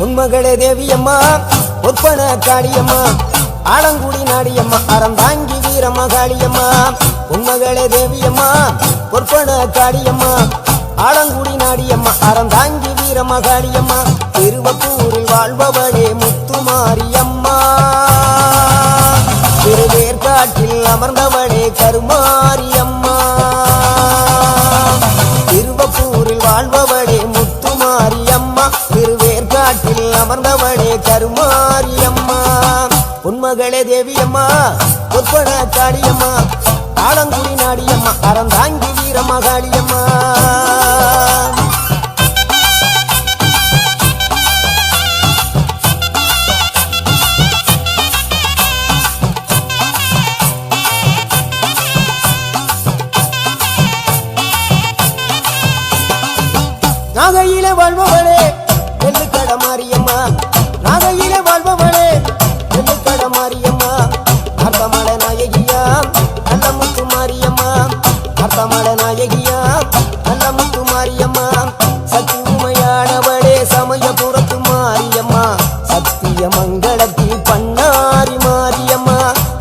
உன்மகளே தேவியம்மா ஒப்பன காளியம்மா ஆலங்குடி நாடியம்மா அறந்தாங்கி வீரம்மா காளியம்மா உன்மகளே தேவியம்மா ஒப்பன காளியம்மா ஆலங்குடி நாடியம்மா அறந்தாங்கி வீரம்மா காளியம்மா திருவப்பூரில் வாழ்பவளே முத்துமாரியம்மா. திருவேற்காட்டில் அமர்ந்தவளே கருமாரியம்மா. திருவேற்காட்டில் அமர்ந்தவளே கருமாரியம்மா. உன்மகளே தேவியம்மா ஒப்பன காளியம்மா ஆலங்குடி நாடியம்மா அறந்தாங்கி வீரம்மா காளியம்மா நாகையிலே வாழ்பவளே நெல்லுக்கட மாரியம்மா. நாகையில வாழ்பவளே வெள்ளிக்கட மாரியம்மா. அர்த்தமட நாயகியா நல்ல முத்து மாரியம்மா. அர்த்தமட நாயகியா நல்ல முத்து மாரியம்மா. சக்தி உமையானவளே சமயபுரத்து மாரியம்மா. சத்திய மங்களத்தில் பண்ணாரி மாரியம்மா.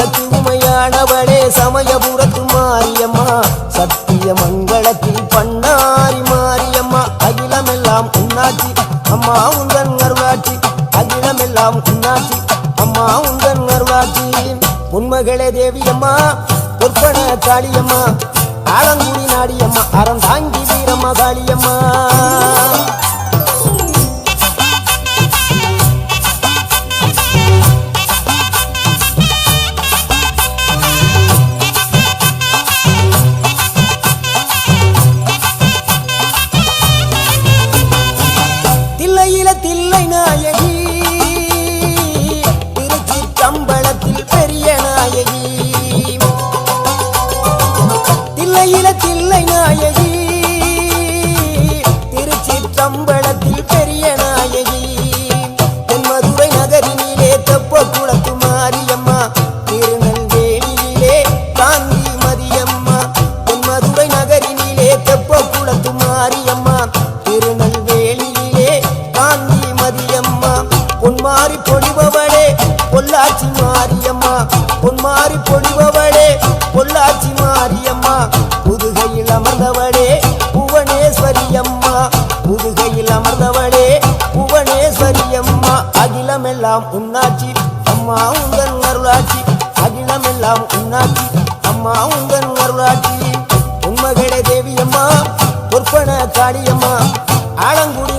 சக்தி உமையானவளே சமயபுரத்து மாரியம்மா. சத்திய மங்களத்தில் பண்ணாரி மாரியம்மா. அகிலமெல்லாம் உன்னாட்சி அம்மா உந்தன் அருளாட்சி அகிலமெல்லாம் உன்னாட்சி அம்மா உந்தன் அருளாட்சி. உண்மைகளே தேவியம்மா பொற்பன காளியம்மா ஆலங்குடி நாடியம்மா அறந்தாங்கி வீரம்மா காளியம்மா. தம்பளத்தில் பெரிய நாயகி. தென்மதுரை நகரினிலே தெப்ப குளத்து மாரியம்மா. திருநெல்வேலியிலே காந்தி மதியம்மா. தென்மதுரை நகரினிலே தெப்ப குளத்து மாரியம்மா. திருநெல்வேலியிலே காந்தி மதியம்மா. பொன்மாறி பொழிபவளே பொள்ளாச்சி மாரியம்மா. பொன்மாறி பொழிவ அகிலமெல்லாம் உன்னாச்சி. அம்மா உங்கள் அருளாட்சி அகிலமெல்லாம் உன்னாச்சி. அம்மா உங்கள் அருளாச்சி. உண்மகளே தேவியம்மா பொற்பன காளியம்மா. ஆலங்குடி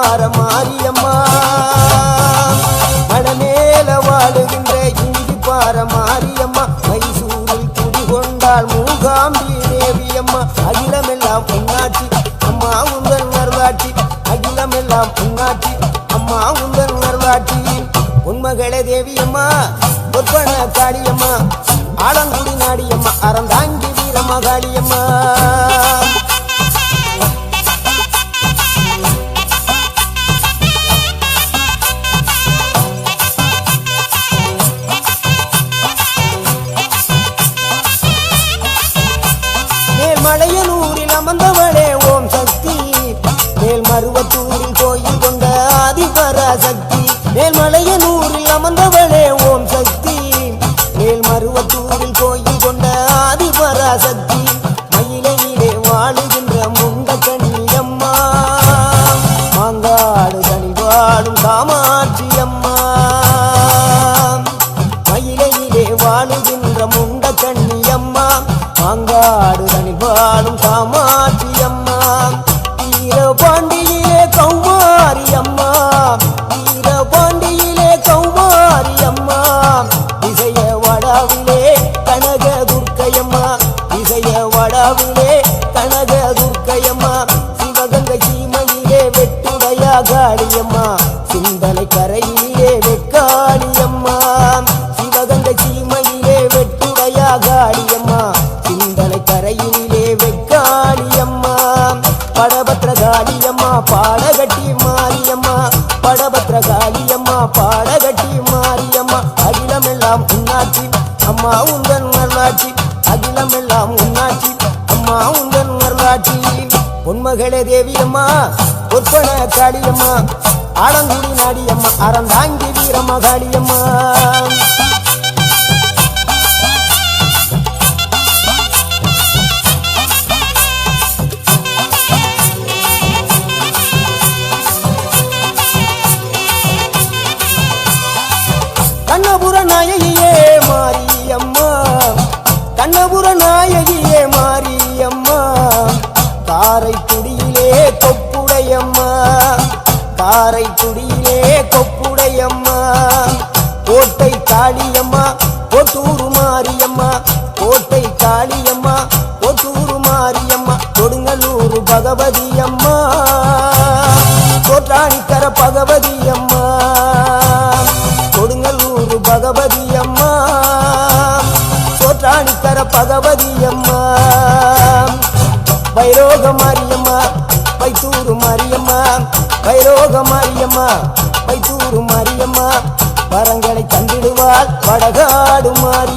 இஞ்சி மாரியம்மா. மடமேல வாழுகின்ற இஞ்சி பார மாரியம்மா. மைசூரில் குடிகொண்டாள் மூகாம்பி தேவியம்மா. அகிலமெல்லாம் பொன்னாட்சி அம்மா உங்கள் நர்வாட்சி அகிலமெல்லாம் பொன்னாட்சி அம்மா உங்கள் நர்வாட்சி உண்மகளே தேவியம்மா பொற்பன காடியம்மா ஆலங்குடி நாடியம்மா அறந்தாங்கி வீரம்மா காமாட்சி அம்மா வீரபாண்டியிலே கௌமாரி அம்மா வீரபாண்டியிலே கௌமாரி அம்மா விஜய வடாவிலே கனக துர்க்கையம்மா. விஜய வடாவிலே கனக துர்க்கையம்மா. சிவகங்கை சீமையிலே வெட்டுடையா காளியம்மா சிந்தனை கரையிலே வெக்காளியம்மா சிவகங்கை சீமையிலே வெட்டுடையா காளியம்மா சிந்தனை கரையிலே மாரியம்மா. படபத்திர காளியம்மா பாடகட்டி மாரியம்மா. படபத்திர காளியம்மா பாடகட்டி மாரியம்மா. அகிலமெல்லாம் உன்னாட்சி அம்மா உந்தன் நல்லாட்சி அகிலமெல்லாம் உன்னாட்சி அம்மா உந்தன் நல்லாட்சி பொன்மகளே தேவியம்மா பொற்பன காளியம்மா. ஆலங்குடி நாடியம்மா அறந்தாங்கி வீரம்மா காளியம்மா அம்மா கொட்டூரு மாரியம்மா கொடுங்கல்லூர் பகவதி அம்மா கோட்டாணிக்கர பகவதி அம்மா கொடுங்கல்லூர் பகவதி அம்மா சோற்றாணிக்கர பகவதி அம்மா வைரோக மாரியம்மா வைத்தூரு மாரியம்மா வைரோக மாரியம்மா வைத்தூரு மாரியம்மா வரங்களை தந்திடுவாள் வடகாடு மாரியம்மா